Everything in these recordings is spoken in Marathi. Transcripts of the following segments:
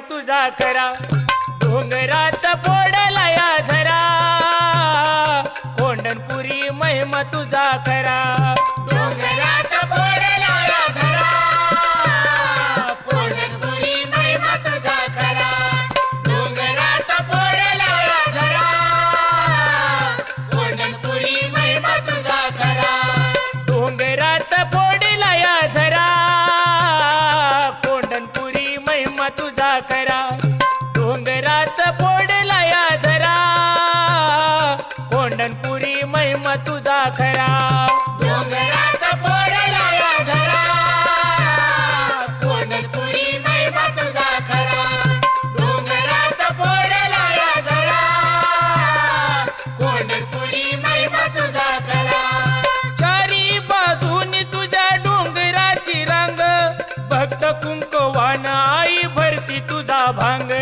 तुझा करा. डोंगरात ભાંગે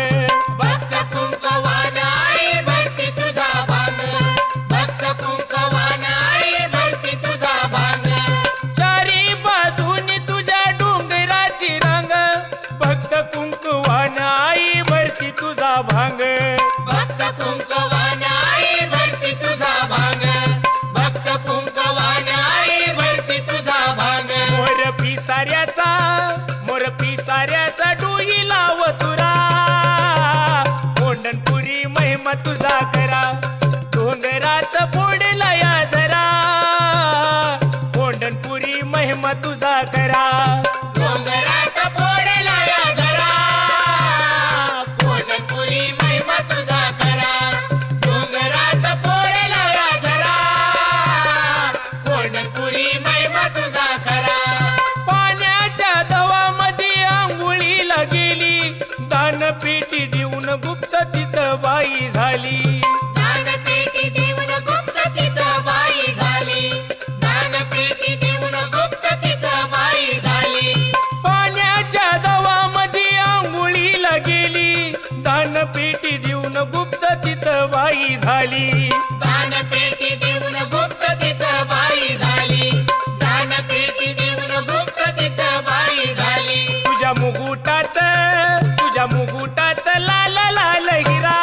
मुकुटाच लाल लाल हिरा.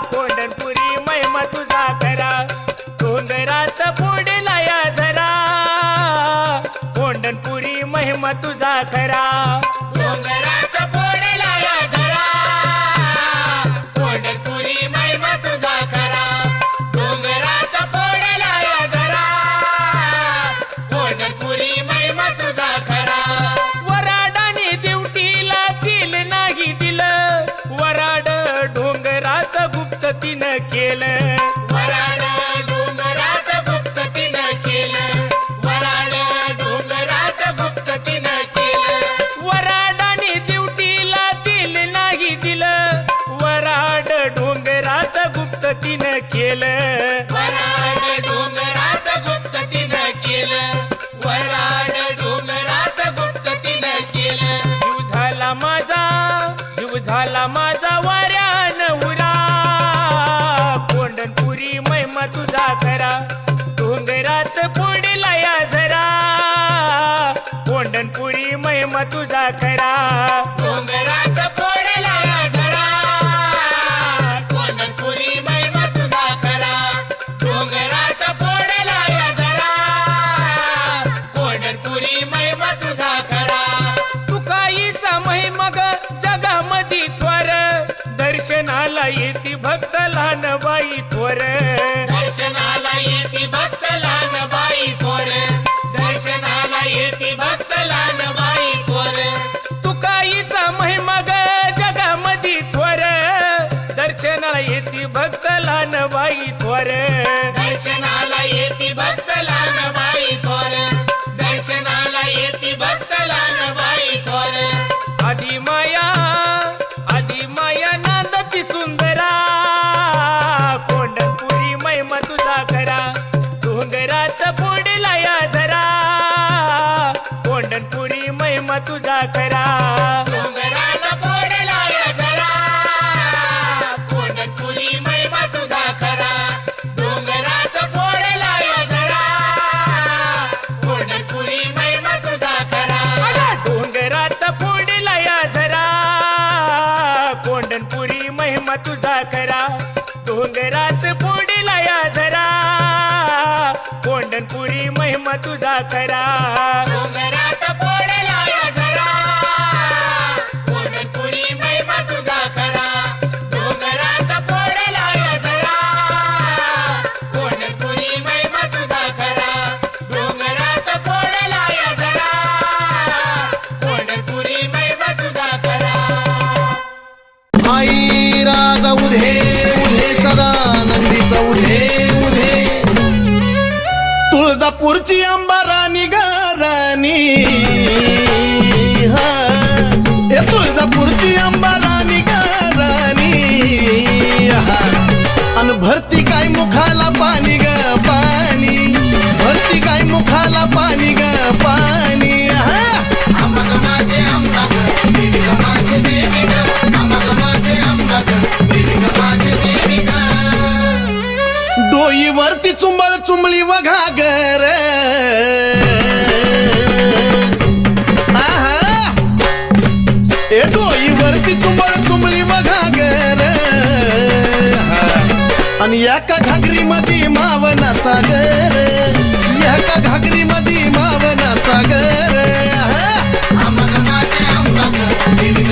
कोंडनपुरी महिमा तुझा करा. डोंगराच पुढे लाया धरा. कोंडनपुरी महिमा तुझा खरा ஏழை दर्शनाला येते भक्त लहान बाई थोर. दर्शनाला येती भक्त लहान बाई थोर. दर्शनाला येती भक्त लहान बाई थोर. तुकाईचा महिमा ग जगामध्ये थोर. दर्शनाला येती भक्त लहान बाई थोर. दर्शनाला करा. डोंगरात पोडीला या धरा. कोंडणपुरी महिमा तुझा करा. ಉರ್ಚಿಯಂಬರ ನಿಗಾರ ನೀ आणि एका घागरी मध्ये मावना सागर एका घागरी मध्ये मावना सागर. अंबग माझे अंबग देवी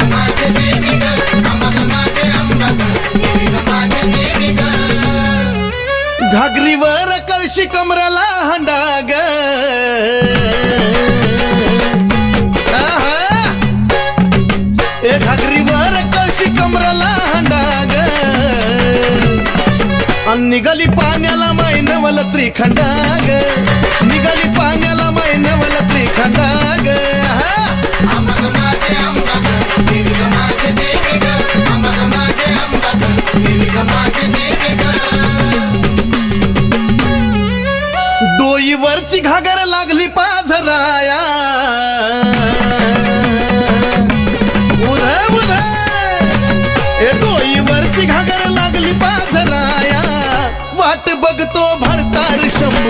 आणि निघाली पाण्याला माय नवल त्रिखंडाग. निघाली पाण्याला माय नवल त्रिखंडाग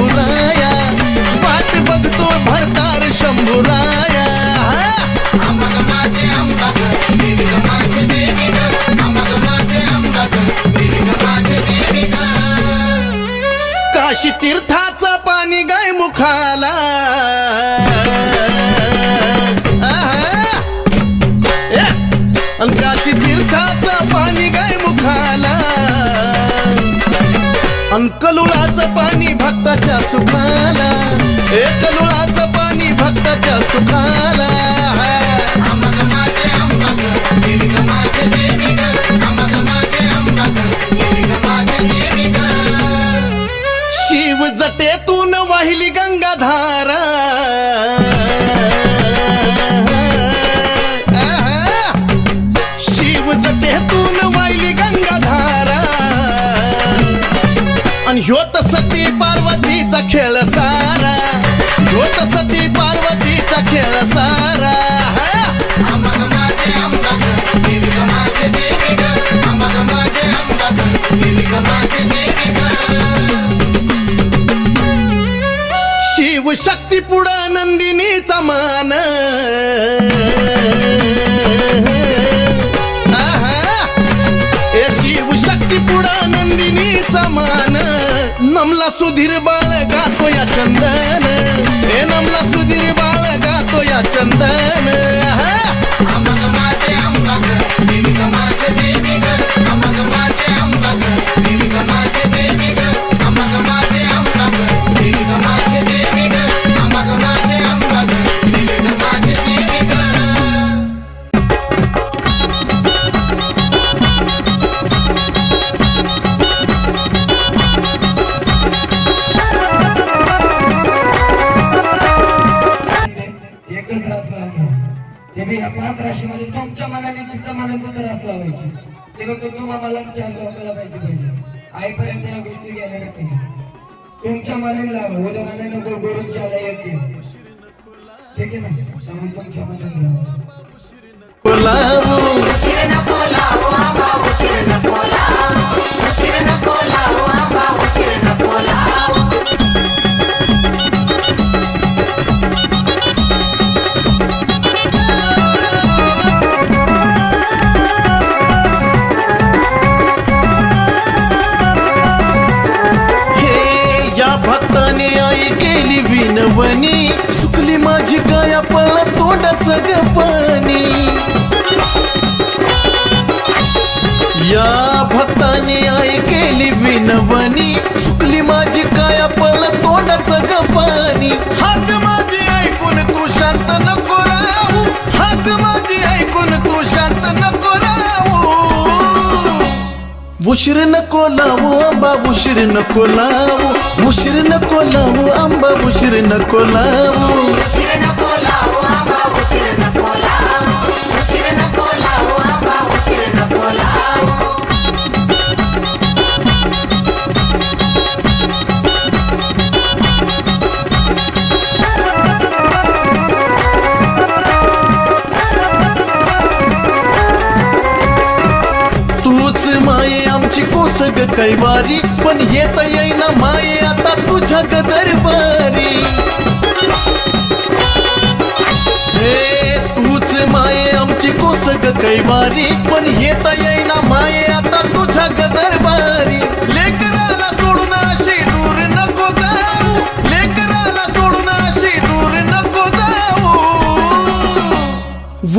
शंभुराया. वाट बघतो भरतार शंभुराया. काशी तीर्थाचं पाणी गाय मुखाला. अंकलुळाचं पाणी भक्ताच्या सुखाला. एकलुळाचं पाणी भक्ताच्या सुखाला. खेळ शिव शिवशक्ती पुढं नंदिनीचा मान. नमला सुधीर बाळ गातो या चंदन. हे नमला सुधीर बाळ गातो या चंदन. आहा. माझे अंबग माझे ते बी ह्या पाच राशीमध्ये तुमच्या मनाने चित्त मनातून रास लावायची. ते फक्त तुम्हा मला चार लोकांना पाहिजे पाहिजे आईपर्यंत या गोष्टी गेल्या पाहिजे तुमच्या मनाने लावा. उद्या मनाने गोड गोडून चाला येते ठीक आहे ना? त्यामुळे तुमच्या मनाने लावा. बोलावू. केली विनवणी. सुकली माझी गाया पळा तोंडाच गपणी. या भक्ताने आई केली विनवणी. सुकली माझी गाया पळा तोंडाच गपणी. हाक माझी ऐकून तू शांत नको राहू. हाक माझी ऐकून तू शांत नको उशीर नको लावू आंबा उशीर नको लावू उशीर नको लावू आंबा उशीर नको लावू कैवारी पण येता येईना माये आता तुझ्या गदरबारी दरबारी. हे तूच माये आमची कोसग कैवारी पण येता येईना माये आता तुझ्या ग दरबारी. लेकराला सोडून अशी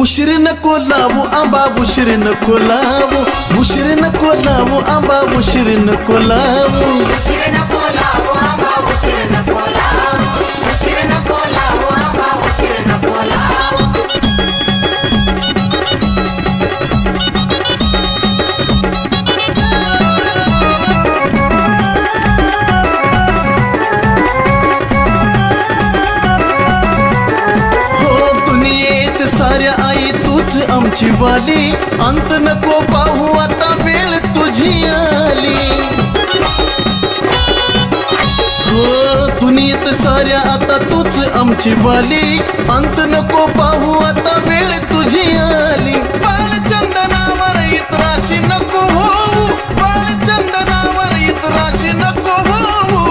उशीर नको लावू आंबा उशीर नको लावू. उशीर नको लावू आंबा उशीर नको लावू. वाली। अंत नको पाहू आता वेळ तुझी आली. बालचंदनावर इतराशी नको होऊ बालचंदनावर इतराशी नको होऊ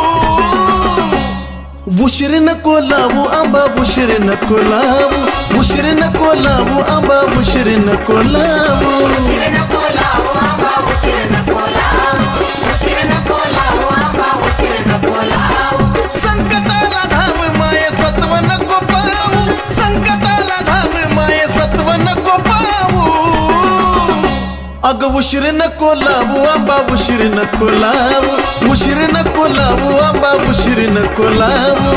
उशीर नको लावू आंबा उशीर नको लावू. उशीर नको लावू आंबा उशीर नको लावू उशीर नको लावू. अग उशीर नको लावू आंबा उशीर नको लावू. उशीर नको लावू आंबा उशीर नको लावू.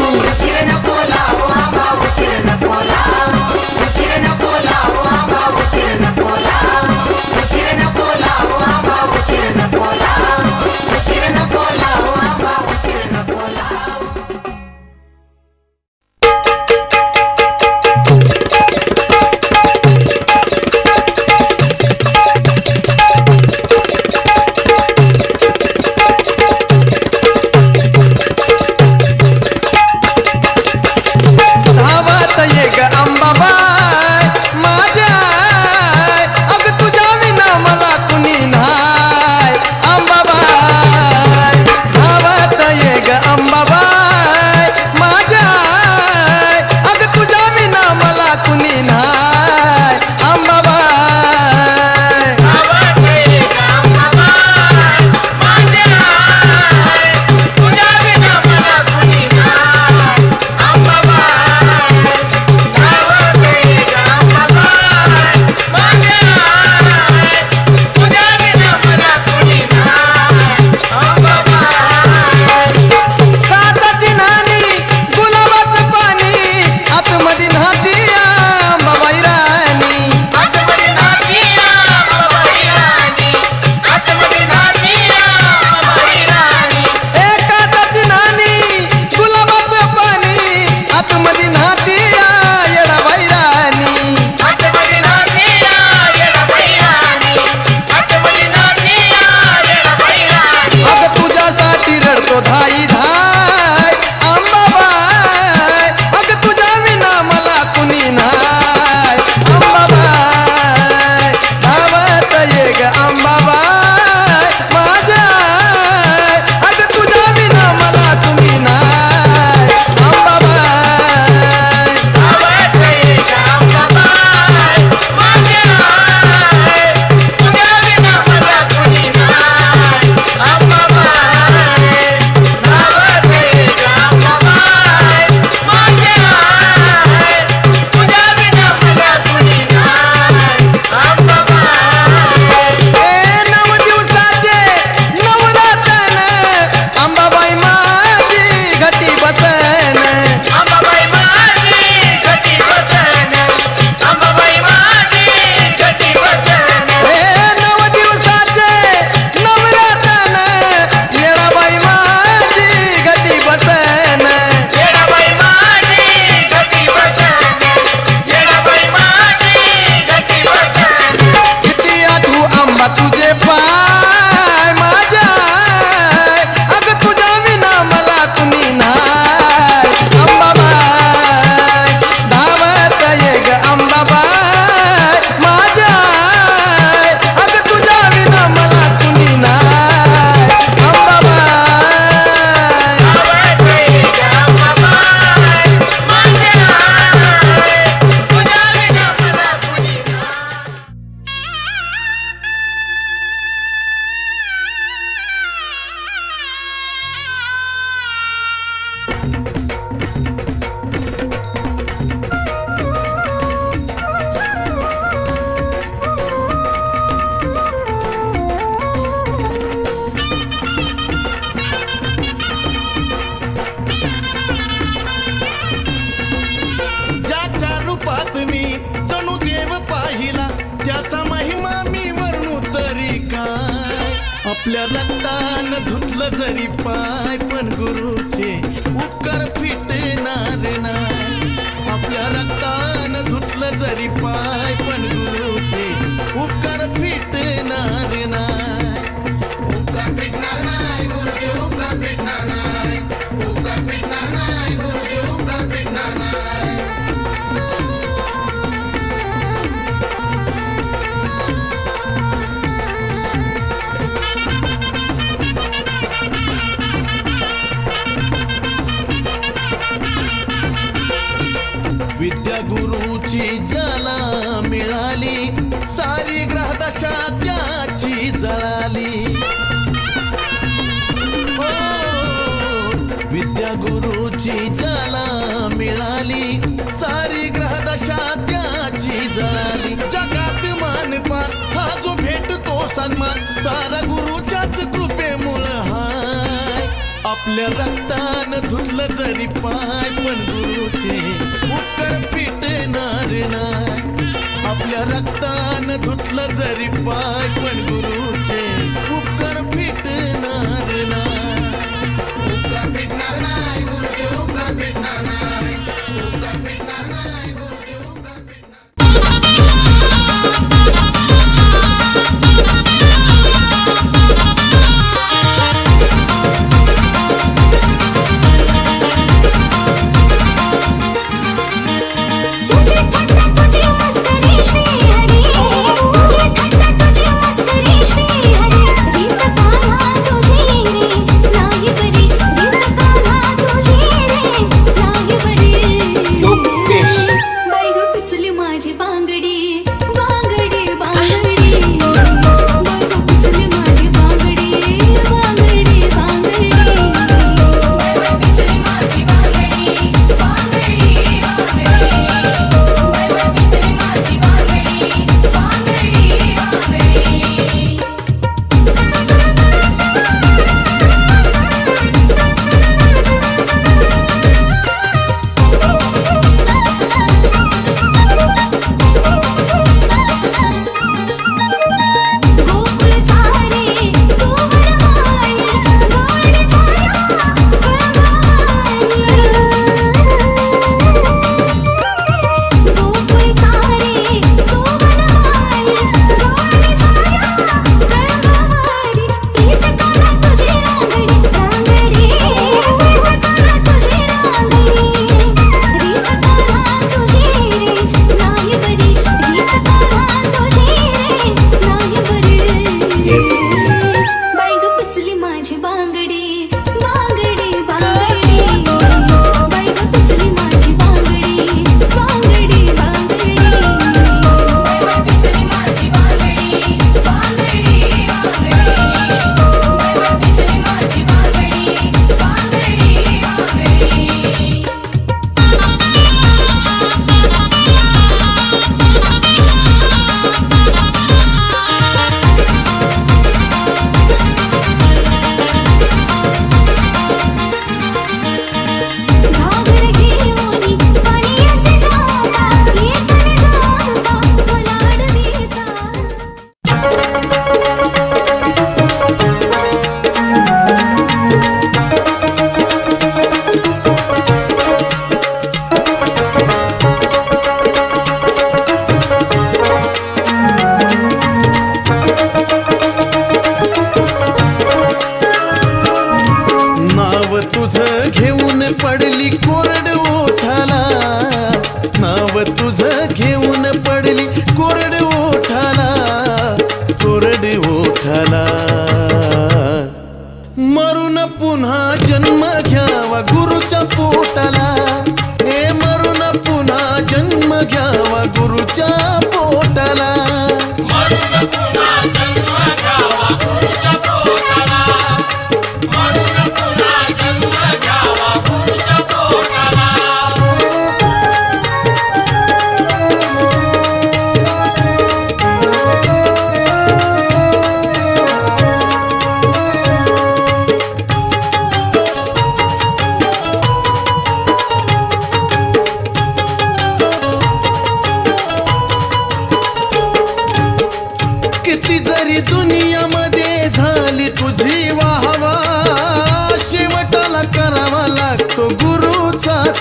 त्याची जला मिळाली. सारी ग्रहदशा त्याची जळाली. हो, विद्या गुरुची जला मिळाली. सारी ग्रहदशा त्याची जळाली. जगात मानपान हा जो भेटतो सन्मान. सारा गुरुच्याच कृपेमुळ हाय. आपल्या रक्तान धुतलं जरी पाय पण गुरुचे उत्तर पीठ नाही आपल्या रक्तानं धुतलं जरी पाय पण गुरुचे उपकार फिटणार नाही.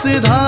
सिधा